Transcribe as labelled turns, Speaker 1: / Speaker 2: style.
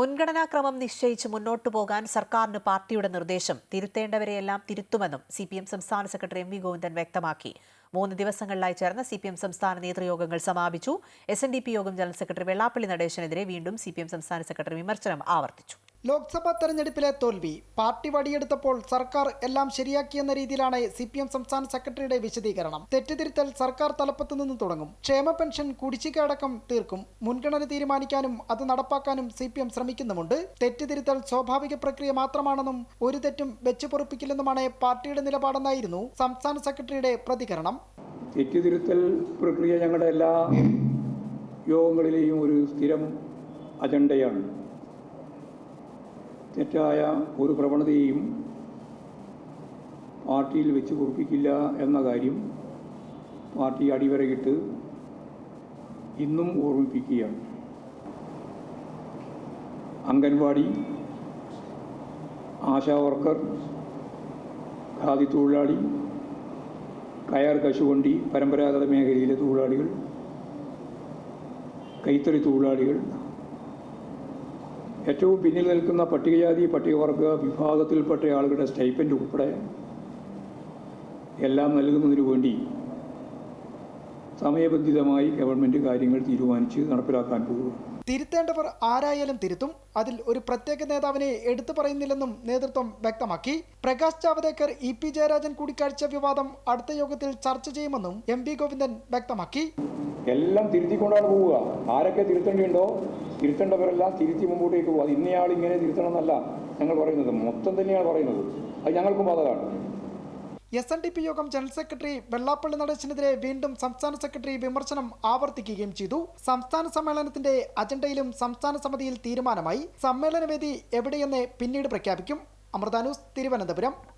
Speaker 1: മുൻഗണനാക്രമം നിശ്ചയിച്ച് മുന്നോട്ടു പോകാൻ സർക്കാരിന് പാർട്ടിയുടെ നിർദ്ദേശം തിരുത്തേണ്ടവരെയെല്ലാം തിരുത്തുമെന്നും സി പി എം സംസ്ഥാന സെക്രട്ടറി എം വി ഗോവിന്ദൻ വ്യക്തമാക്കി. മൂന്ന് ദിവസങ്ങളിലായി ചേർന്ന സി പി എം സംസ്ഥാന നേതൃയോഗങ്ങൾ സമാപിച്ചു. S N D P Yogam general secretary Vellappally നടേശനെതിരെ വീണ്ടും സി പി എം സംസ്ഥാന സെക്രട്ടറി വിമർശനം ആവർത്തിച്ചു.
Speaker 2: ലോക്സഭാ തെരഞ്ഞെടുപ്പിലെ തോൽവി. പാർട്ടി വടിയെടുത്തപ്പോൾ സർക്കാർ എല്ലാം ശരിയാക്കിയെന്ന രീതിയിലാണ് സി പി എം സംസ്ഥാന സെക്രട്ടറിയുടെ വിശദീകരണം. തെറ്റുതിരുത്തൽ സർക്കാർ തലപ്പത്തു നിന്ന് തുടങ്ങും. ക്ഷേമ പെൻഷൻ കുടിശ്ശിക അടക്കം തീർക്കും. മുൻഗണന തീരുമാനിക്കാനും അത് നടപ്പാക്കാനും സി പി എം ശ്രമിക്കുന്നുമുണ്ട്. തെറ്റുതിരുത്തൽ സ്വാഭാവിക പ്രക്രിയ മാത്രമാണെന്നും ഒരു തെറ്റും വെച്ചു പൊറുപ്പിക്കില്ലെന്നുമാണ് പാർട്ടിയുടെ നിലപാടെന്നായിരുന്നു സംസ്ഥാന സെക്രട്ടറിയുടെ പ്രതികരണം.
Speaker 3: തെറ്റുതിരുത്തൽ പ്രക്രിയ ഞങ്ങളുടെ എല്ലാ യോഗങ്ങളിലെയും ഒരു സ്ഥിരം അജണ്ടയാണ്. തെറ്റായ ഒരു പ്രവണതയെയും പാർട്ടിയിൽ വെച്ച് കുറിപ്പിക്കില്ല എന്ന കാര്യം പാർട്ടി അടിവരയിട്ട് ഇന്നും ഓർമ്മിപ്പിക്കുകയാണ്. അംഗൻവാടി ആശാ വർക്കർ ഖാദി തൊഴിലാളി കയർ കശുവണ്ടി പരമ്പരാഗത മേഖലയിലെ തൊഴിലാളികൾ കൈത്തറി തൊഴിലാളികൾ ഏറ്റവും പിന്നിൽ നിൽക്കുന്ന പട്ടികജാതി പട്ടികവർഗ വിഭാഗത്തിൽപ്പെട്ട ആളുകളുടെ സ്റ്റൈപ്പൻഡ് ഉൾപ്പെടെ എല്ലാം നൽകുന്നതിനു വേണ്ടി സമയബന്ധിതമായി ഗവൺമെന്റ് കാര്യങ്ങൾ തീരുമാനിച്ച് നടപ്പിലാക്കാൻ പോകുക
Speaker 2: തിരുത്തേണ്ടവർ ആരായാലും തിരുത്തും. അതിൽ ഒരു പ്രത്യേക നേതാവിനെ എടുത്തു പറയുന്നില്ലെന്നും നേതൃത്വം വ്യക്തമാക്കി. പ്രകാശ് ജാവദേക്കർ ഇ പി ജയരാജൻ കൂടിക്കാഴ്ച വിവാദം അടുത്ത യോഗത്തിൽ ചർച്ച ചെയ്യുമെന്നും എം പി ഗോവിന്ദൻ വ്യക്തമാക്കി.
Speaker 3: എല്ലാം തിരുത്തിക്കൊണ്ടാണ് പോവുക. ആരൊക്കെ തിരുത്തേണ്ടിയുണ്ടോ? തിരുത്തേണ്ടവരെല്ലാം തിരുത്തി മുമ്പോട്ടേക്ക് പോകും. അത് ഇന്നയാൾ ഇങ്ങനെ തിരുത്തണം എന്നല്ല ഞങ്ങൾ പറയുന്നത്. മൊത്തം തന്നെയാണ് പറയുന്നത്. അത് ഞങ്ങൾക്കും ബാധകമാണ്.
Speaker 2: S N D P Yogam general secretary Vellappally നടേശനെതിരെ വീണ്ടും സംസ്ഥാന സെക്രട്ടറി വിമർശനം ആവർത്തിക്കുകയും ചെയ്തു. സംസ്ഥാന സമ്മേളനത്തിന്റെ അജണ്ടയിലും സംസ്ഥാന സമിതിയിൽ തീരുമാനമായി സമ്മേളനവേദി എവിടെയെന്ന് പിന്നീട് പ്രഖ്യാപിക്കും. അമൃതാനൂസ് തിരുവനന്തപുരം.